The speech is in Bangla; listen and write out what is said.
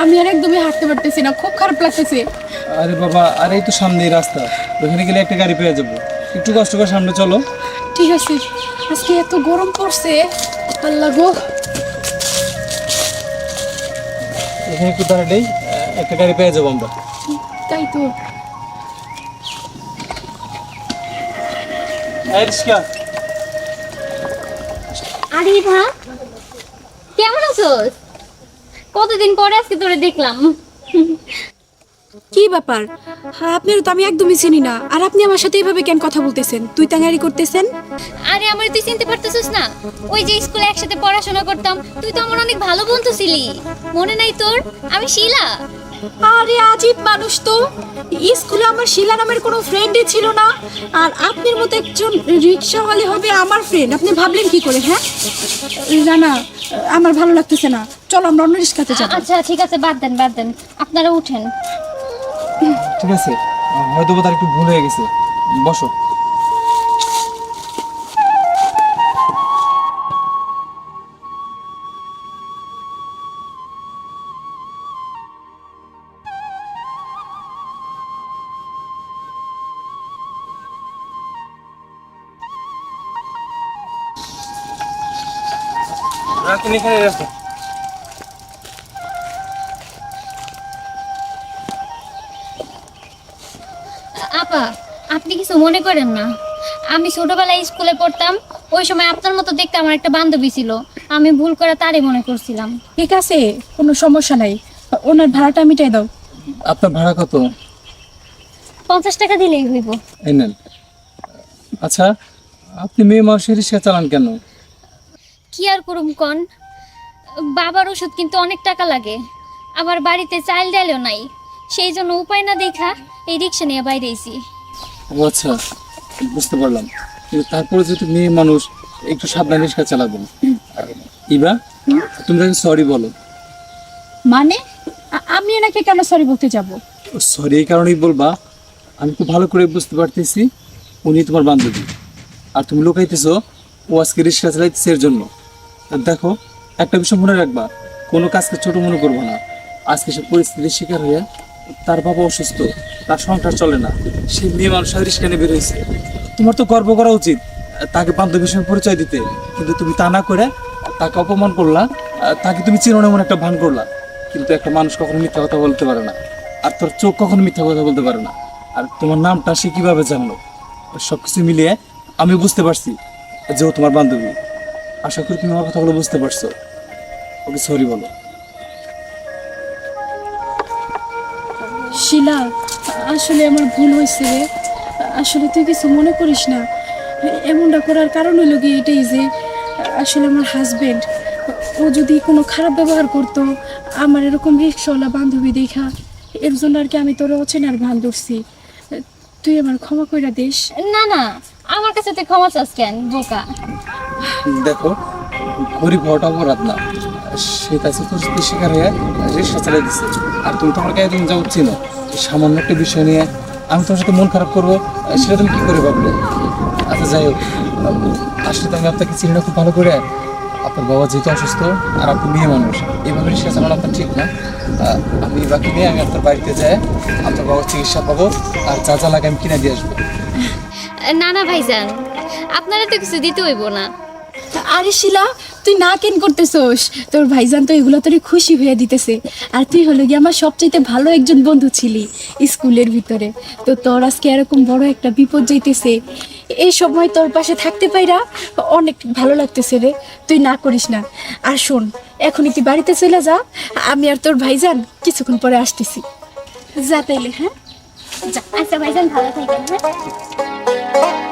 আমি আর একদমই হাঁটতে পারতেছি না খুব খারাপ লাগতেছে। আরে বাবা আরে এই তো সামনেই রাস্তা। ওখানে গেলে একটা গাড়ি পেয়ে যাব। একটু কষ্ট করে সামনে চলো। ঠিক আছে আজকে এত গরম পড়ছে আল্লাহ গো। এখানে একটু দাঁড়ালেই একটা গাড়ি পেয়ে যাব আমরা। তাই তো। আরে ভা কেমন আছোস? কতদিন পরে আজকে তোরে দেখলাম? কি ব্যাপার? হ্যাঁ আপনার তো আমি একদমই চিনি না। আর আপনি আমার সাথে এইভাবে কেন কথা বলতেছেন? তুই তাঙ্গারি করতেছেন? আরে আমার তুই চিনতে পারতেছিস না? ওই যে স্কুলে একসাথে পড়াশোনা করতাম তুই তো আমার অনেক ভালো বন্ধু ছিলি। মনে নাই তোর? আমি শিলা। আরে আজীব মানুষ তো। স্কুলে আমার শিলা নামের কোনো ফ্রেন্ডই ছিল না। আর আপনার মতো একজন রিক্সাওয়ালি হবে আমার ফ্রেন্ড আপনি ভাবলেন কি করে হ্যাঁ? জানা আমার ভালো লাগতেছে না। চলো আমরা অন্য রিক্সাতে যাব। আচ্ছা ঠিক আছে বাদ দেন বাদ দেন। আপনারা উঠেন। ঠিক আছে হয়তো তার একটু ভুল হয়ে গেছে। বসো। রাখুন এখানে রাখুন আপা আপনি কিছু মনে করেন না। আমি ছোটবেলায় স্কুলে পড়তাম ওই সময় আপনার মতো দেখতে আমার একটা বান্ধবী ছিল। আমি ভুল করে তারই মনে করছিলাম। ঠিক আছে কোনো সমস্যা নাই। ওনার ভাড়াটা মিটাই দাও। আপনার ভাড়া কত? পঞ্চাশ টাকা দিলেই হইব। এই নেন। আচ্ছা আপনি মেয়ে মানুষের রিক্সা চালান কেন? কি আর করুম কন? বাবার ওষুধ কিন্তু অনেক টাকা লাগে। আবার বাড়িতে চাল ডালও নাই। সেই জন্য উপায় না দেখা এই রিক্সা নিয়ে বাইরে এসি ও আচ্ছা বুঝতে পারলাম। কিন্তু তারপরে যেহেতু মেয়ে মানুষ একটু সাবধানে রিক্সা চালাবেন। ইবা তুমি তাকে সরি বলো। মানে? আমি এনাকে কেন সরি বলতে যাব? সরি এই কারণেই বলবা আমি খুব ভালো করে বুঝতে পারতেছি উনি তোমার বান্ধবী। আর তুমি লুকাইতেছো ও আজকে রিক্সা চালাইতেছে এর জন্য। দেখো, একটা বিষয় মনে রাখবা, কোনো কাজকে ছোট মনে করব না। আজকে সে পরিস্থিতির শিকার হয়ে তার বাবা অসুস্থ, তার সংসার চলে না। সে মেয়ে মানুষ রিক্সা নিয়ে বেরোয়েছে তোমার তো গর্ব করা উচিত, তাকে বান্ধবীর সঙ্গে পরিচয় দিতে। কিন্তু তুমি তা না করে তাকে অপমান করলা তাকে তুমি চিনো না এমন একটা ভান করলা। কিন্তু একটা মানুষ কখনো মিথ্যা কথা বলতে পারে না, আর তোর চোখ কখনো মিথ্যা কথা বলতে পারে না। আর তোমার নামটা সে কীভাবে জানলো? সব কিছু মিলিয়ে আমি বুঝতে পারছি যে ও তোমার বান্ধবী। আশা করি তুমি আমার কথাগুলো বুঝতে পারছ। ওকে সরি বলো। শিলা আসলে আমার ভুল হয়েছে রে। আসলে তুই কিছু মনে করিস না। এমনটা করার কারণ হলো কি এটাই যে আসলে আমার হাজবেন্ড ও যদি কোনো খারাপ ব্যবহার করতো আমার এরকম রিক্সাওয়ালা বান্ধবী দেখা এর জন্য আর কি আমি তোর অচেনার ভান ধরছি। তুই আমার ক্ষমা কইরা দিস। না না। আমার কাছে তুই ক্ষমা চাস কেন, বোকা? দেখো, গরিব হওয়াটা অপরাধ না। সে কাছে তো শিকার হয়ে রিক্সা চালাই দিচ্ছে আর তুমি তোমার গায়ে তুমি যা উঠছি না সামান্য একটা বিষয় নিয়ে আমি তোমার সাথে মন খারাপ করব, সেটা তুমি কি করে ভাবলে? আচ্ছা যাই হোক আসলে তো আমি আপনাকে চিনি না খুব ভালো করে, আপনার বাবা যেহেতু অসুস্থ আর আপনি মেয়ে মানুষ এইভাবে রিক্সা চালানো আপনার ঠিক না। আমি বাকি নিয়ে আমি আপনার বাড়িতে যাই, আপনার বাবার চিকিৎসা পাবো, আর যা যা লাগে আমি কিনে দিয়ে আসব। না না ভাইজান আপনারা তো কিছু দিতে হইব না। আরে শিলা তুই না কেন করতেছোস? তোর ভাইজান তো এগুলো তোর খুশি হয়ে দিতেছে। আর তুই হলো গিয়ে আমার সবচাইতে ভালো একজন বন্ধু ছিলি স্কুলের ভিতরে। তো তোর আজকে এরকম বড় একটা বিপদ যাইতেছে। এই সময় তোর পাশে থাকতে পাইরা অনেক ভালো লাগতেছে রে। তুই না করিস না। আর শোন এখনই তুই বাড়িতে চলে যা। আমি আর তোর ভাইজান কিছুক্ষণ পরে আসতেছি। যা তাইলে হ্যাঁ? আচ্ছা ভাইজান ভালো থাকেন হ্যাঁ? Oh!